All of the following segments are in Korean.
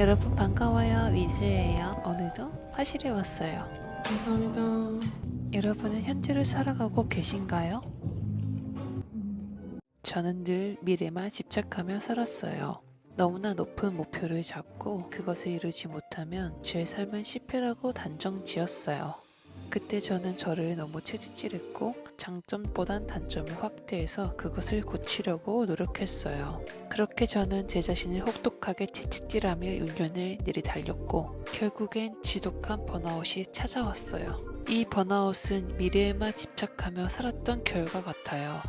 여러분 반가워요. 위즈예요. 오늘도 화실에 왔어요. 감사합니다. 여러분은 현재를 살아가고 계신가요? 저는 늘 미래만 집착하며 살았어요. 너무나 높은 목표를 잡고 그것을 이루지 못하면 제 삶은 실패라고 단정 지었어요. 그때 저는 저를 너무 채찍질했고 장점보단 단점을 확대해서 그것을 고치려고 노력했어요. 그렇게 저는 제 자신을 혹독하게 채찍질하며 6년을 내리달렸고 결국엔 지독한 번아웃이 찾아왔어요. 이 번아웃은 미래에만 집착하며 살았던 결과 같아요.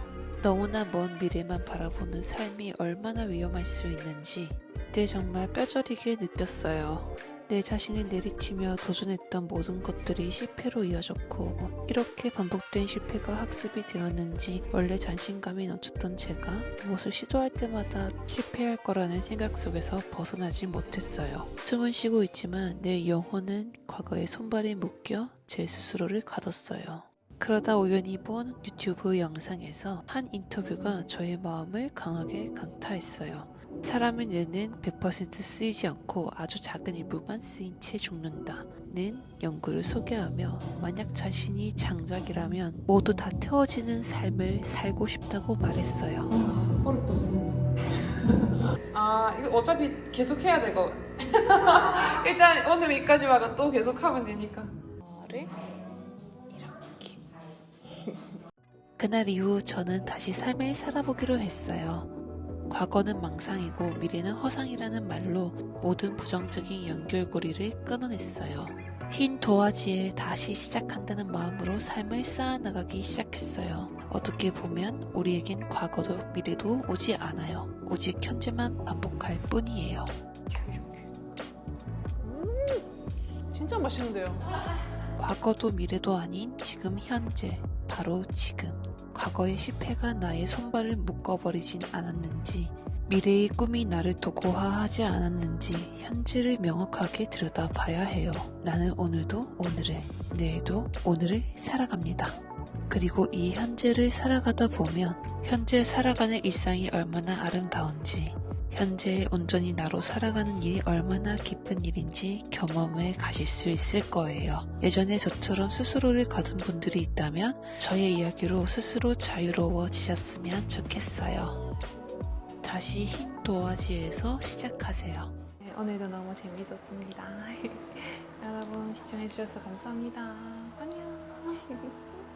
너무나 먼 미래만 바라보는 삶이 얼마나 위험할 수 있는지 그때 정말 뼈저리게 느꼈어요. 내 자신을 내리치며 도전했던 모든 것들이 실패로 이어졌고 이렇게 반복된 실패가 학습이 되었는지 원래 자신감이 넘쳤던 제가 무엇을 시도할 때마다 실패할 거라는 생각 속에서 벗어나지 못했어요. 숨은 쉬고 있지만 내 영혼은 과거의 손발에 묶여 제 스스로를 가뒀어요. 그러다 우연히 본 유튜브 영상에서 한 인터뷰가 저의 마음을 강하게 강타했어요. 사람의 뇌는 100% 쓰이지 않고 아주 작은 일부만 쓰인 채 죽는다 는 연구를 소개하며 만약 자신이 장작이라면 모두 다 태워지는 삶을 살고 싶다고 말했어요. 아, 어렵다 아, 이거 어차피 계속 해야 되고. 일단 오늘 여기까지 와가 또 계속 하면 되니까. 를 이렇게. 그날 이후 저는 다시 삶을 살아보기로 했어요. 과거는 망상이고 미래는 허상이라는 말로 모든 부정적인 연결고리를 끊어냈어요. 흰 도화지에 다시 시작한다는 마음으로 삶을 쌓아나가기 시작했어요. 어떻게 보면 우리에겐 과거도 미래도 오지 않아요. 오직 현재만 반복할 뿐이에요. 음, 진짜 맛있는데요. 과거도 미래도 아닌 지금 현재, 바로 지금. 과거의 실패가 나의 손발을 묶어버리진 않았는지, 미래의 꿈이 나를 도구화하지 않았는지 현재를 명확하게 들여다봐야 해요. 나는 오늘도 오늘을, 내일도 오늘을 살아갑니다. 그리고 이 현재를 살아가다 보면 현재 살아가는 일상이 얼마나 아름다운지, 현재 온전히 나로 살아가는 일이 얼마나 기쁜 일인지 경험을 가질 수 있을 거예요. 예전에 저처럼 스스로를 가둔 분들이 있다면 저의 이야기로 스스로 자유로워지셨으면 좋겠어요. 다시 흰 도화지에서 시작하세요. 네, 오늘도 너무 재밌었습니다. 여러분 시청해주셔서 감사합니다. 안녕.